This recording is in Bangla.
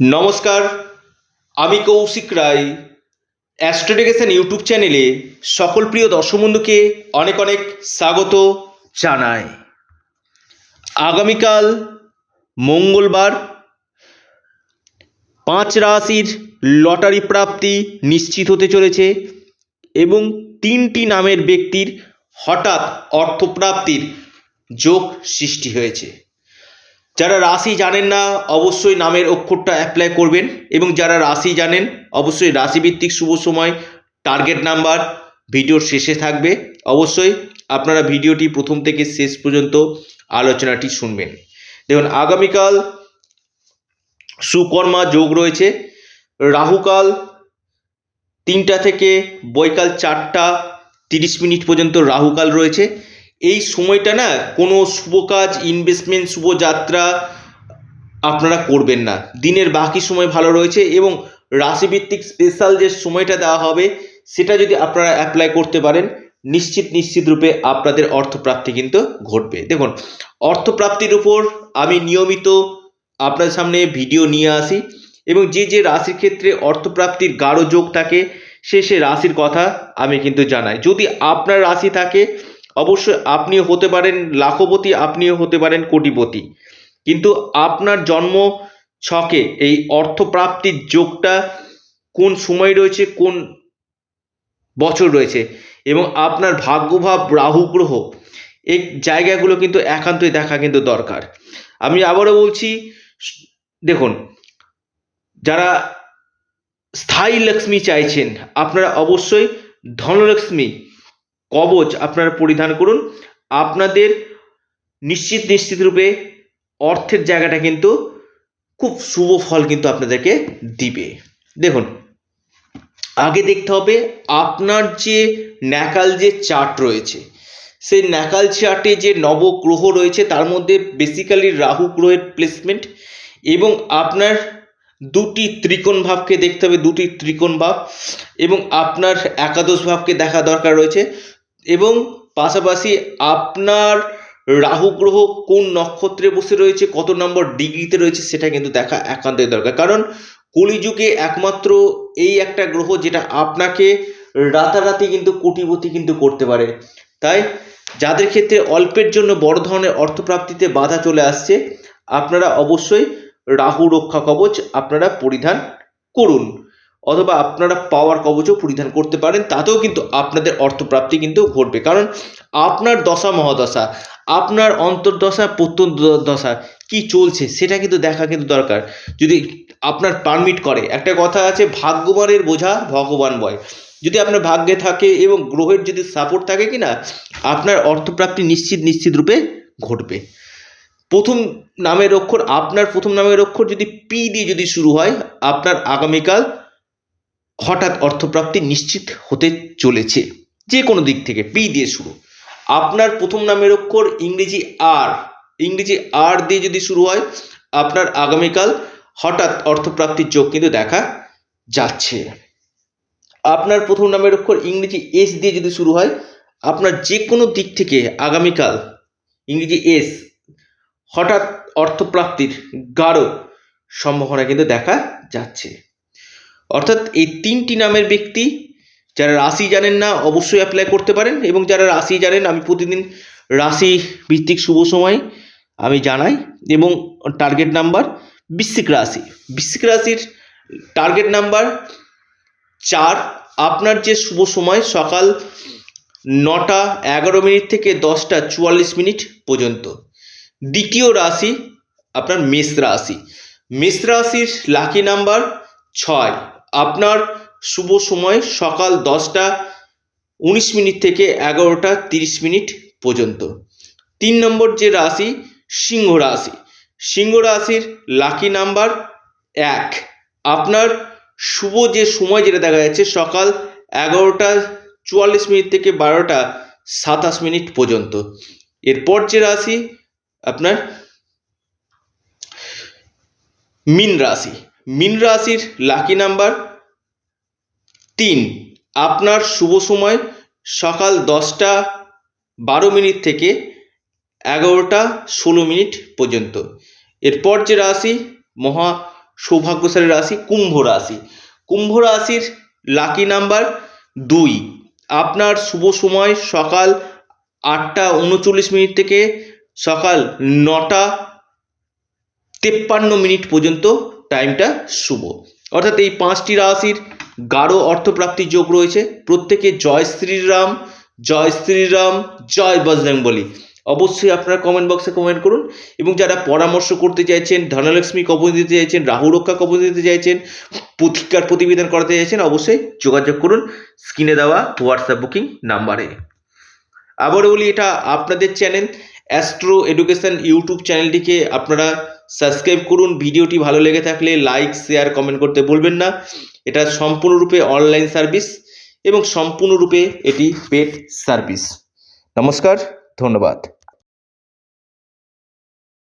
নমস্কার, আমি কৌশিক রায়। অ্যাস্ট্রোডিকেশন ইউটিউব চ্যানেলে সকল প্রিয় দর্শক বন্ধুকে অনেক অনেক স্বাগত জানাই। আগামীকাল মঙ্গলবার, পাঁচ রাশির লটারি প্রাপ্তি নিশ্চিত হতে চলেছে এবং তিনটি নামের ব্যক্তির হঠাৎ অর্থপ্রাপ্তির যোগ সৃষ্টি হয়েছে। যারা রাশি জানেন না, অবশ্যই নামের অক্ষরটা অ্যাপ্লাই করবেন এবং যারা রাশি জানেন, অবশ্যই রাশিভিত্তিক শুভ সময় টার্গেট নাম্বার ভিডিওর শেষে থাকবে। অবশ্যই আপনারা ভিডিওটি প্রথম থেকে শেষ পর্যন্ত আলোচনাটি শুনবেন। দেখুন, আগামীকাল সুকর্মা যোগ রয়েছে। রাহুকাল তিনটা থেকে বৈকাল চারটা তিরিশ মিনিট পর্যন্ত রাহুকাল রয়েছে। এই সময়টা না কোনো শুভ কাজ ইনভেস্টমেন্ট শুভযাত্রা আপনারা করবেন না। দিনের বাকি সময় ভালো রয়েছে এবং রাশিভিত্তিক স্পেশাল যে সময়টা দেওয়া হবে, সেটা যদি আপনারা অ্যাপ্লাই করতে পারেন, নিশ্চিত নিশ্চিত রূপে আপনাদের অর্থপ্রাপ্তি কিন্তু ঘটবে। দেখুন, অর্থপ্রাপ্তির উপর আমি নিয়মিত আপনার সামনে ভিডিও নিয়ে আসি এবং যে যে রাশির ক্ষেত্রে অর্থপ্রাপ্তির গাঢ় যোগ থাকে, সে সে রাশির কথা আমি কিন্তু জানাই। যদি আপনার রাশি থাকে অবশ্যই আপনিও হতে পারেন, লাখপতি আপনিও হতে পারেন, কোটিপতি। কিন্তু আপনার জন্ম ছকে এই অর্থপ্রাপ্তির যোগটা কোন সময় রয়েছে, কোন বছর রয়েছে এবং আপনার ভাগ্যভাব রাহু গ্রহ এই জায়গাগুলো কিন্তু একান্তই দেখা কিন্তু দরকার। আমি আবারও বলছি, দেখুন, যারা স্থায়ী লক্ষ্মী চাইছেন, আপনারা অবশ্যই ধনলক্ষ্মী কবচ আপনারা পরিধান করুন। আপনাদের নিশ্চিত নিশ্চিত রূপে অর্থের জায়গাটা কিন্তু খুব শুভ ফল কিন্তু আপনাদেরকে দিবে। দেখুন, আগে দেখতে হবে আপনার যে ন্যাকাল যে চার্ট রয়েছে, সেই ন্যাকাল চার্টে যে নবগ্রহ রয়েছে, তার মধ্যে বেসিক্যালি রাহু গ্রহের প্লেসমেন্ট এবং আপনার দুটি ত্রিকোণ ভাবকে দেখতে হবে, দুটি ত্রিকোণ ভাব এবং আপনার একাদশ ভাবকে দেখা দরকার রয়েছে। এবং পাশাপাশি আপনার রাহু গ্রহ কোন নক্ষত্রে বসে রয়েছে, কত নম্বর ডিগ্রিতে রয়েছে সেটা কিন্তু দেখা একান্তই দরকার। কারণ কলিযুগে একমাত্র এই একটা গ্রহ যেটা আপনাকে রাতারাতি কিন্তু কোটিপতি কিন্তু করতে পারে। তাই যাদের ক্ষেত্রে অল্পের জন্য বড় ধরনের অর্থপ্রাপ্তিতে বাধা চলে আসছে, আপনারা অবশ্যই রাহু রক্ষা কবচ আপনারা পরিধান করুন। অথবা আপনারা পাওয়ার কবচও পরিধান করতে পারেন, তাতেও কিন্তু আপনাদের অর্থপ্রাপ্তি কিন্তু ঘটবে। কারণ আপনার দশা মহাদশা, আপনার অন্তর্দশা প্রত্যন্ত দশা কি চলছে সেটা কিন্তু দেখা কিন্তু দরকার। যদি আপনার পারমিট করে, একটা কথা আছে, ভাগ্যবানের বোঝা ভগবান বয়। যদি আপনার ভাগ্যে থাকে এবং গ্রহের যদি সাপোর্ট থাকে কি না আপনার অর্থপ্রাপ্তি নিশ্চিত নিশ্চিত রূপে ঘটবে। প্রথম নামের অক্ষর, আপনার প্রথম নামের অক্ষর যদি পি দিয়ে যদি শুরু হয়, আপনার আগামীকাল হঠাৎ অর্থপ্রাপ্তি নিশ্চিত হতে চলেছে। যে কোনো দিক থেকে পি দিয়ে শুরু। আপনার প্রথম নামের অক্ষর ইংরেজি আর। ইংরেজি আর দিয়ে যদি শুরু হয়, আপনার আগামীকাল হঠাৎ অর্থপ্রাপ্তির যোগ কিন্তু দেখা যাচ্ছে। আপনার প্রথম নামের অক্ষর ইংরেজি এস দিয়ে যদি শুরু হয়, আপনার যে কোনো দিক থেকে আগামীকাল ইংরেজি এস হঠাৎ অর্থপ্রাপ্তির গাঢ় সম্ভাবনা কিন্তু দেখা যাচ্ছে। অর্থাৎ এই তিনটি নামের ব্যক্তি যারা রাশি জানেন না অবশ্যই অ্যাপ্লাই করতে পারেন এবং যারা রাশি জানেন, আমি প্রতিদিন রাশি ভিত্তিক শুভ সময় আমি জানাই এবং টার্গেট নাম্বার বৃশ্চিক রাশি। বৃশ্চিক রাশির টার্গেট নাম্বার চার, আপনার যে শুভ সময় সকাল নটা এগারো মিনিট থেকে দশটা চুয়াল্লিশ মিনিট পর্যন্ত। দ্বিতীয় রাশি আপনার মেষ রাশি। মেষ রাশির লাকি নাম্বার ছয় আপনার শুভ সময় সকাল দশটা উনিশ মিনিট থেকে এগারোটা তিরিশ মিনিট পর্যন্ত। তিন নম্বর যে রাশি, সিংহ রাশি। সিংহ রাশির লাকি নাম্বার এক। আপনার শুভ যে সময় যেটা দেখা যাচ্ছে সকাল এগারোটা চুয়াল্লিশ মিনিট থেকে বারোটা সাতাশ মিনিট পর্যন্ত। এরপর যে রাশি, আপনার মিন রাশি। মিন রাশির লাকি নাম্বার তিন। আপনার শুভ সময় সকাল দশটা বারো মিনিট থেকে এগারোটা ষোলো মিনিট পর্যন্ত। এরপর যে রাশি, মহা সৌভাগ্যশালী রাশি, কুম্ভ রাশি। কুম্ভ রাশির লাকি নাম্বার দুই। আপনার শুভ সময় সকাল আটটা উনচল্লিশ মিনিট থেকে সকাল নটা তেপ্পান্ন মিনিট পর্যন্ত টাইমটা শুভ। অর্থাৎ এই পাঁচটি রাশির গাঢ় অর্থপ্রাপ্তির যোগ রয়েছে। প্রত্যেকে জয় শ্রীরাম জয় শ্রীরাম, জয় বজরং বলি অবশ্যই আপনারা কমেন্ট বক্সে কমেন্ট করুন। এবং যারা পরামর্শ করতে চাইছেন, ধনলক্ষ্মী কবর দিতে চাইছেন, রাহু রক্ষা কবর দিতে চাইছেন, প্রতিকার প্রতিবেদন করাতে চাইছেন, অবশ্যই যোগাযোগ করুন স্ক্রিনে দেওয়া হোয়াটসঅ্যাপ বুকিং নাম্বারে। আবারও বলি, এটা আপনাদের চ্যানেল অ্যাস্ট্রো এডুকেশন ইউটিউব চ্যানেলটিকে আপনারা সাবস্ক্রাইব করুন, ভিডিওটি ভালো লেগে থাকলে লাইক শেয়ার কমেন্ট করতে বলবেন না। এটা সম্পূর্ণরূপে অনলাইন সার্ভিস এবং সম্পূর্ণরূপে এটি পেড সার্ভিস নমস্কার, ধন্যবাদ।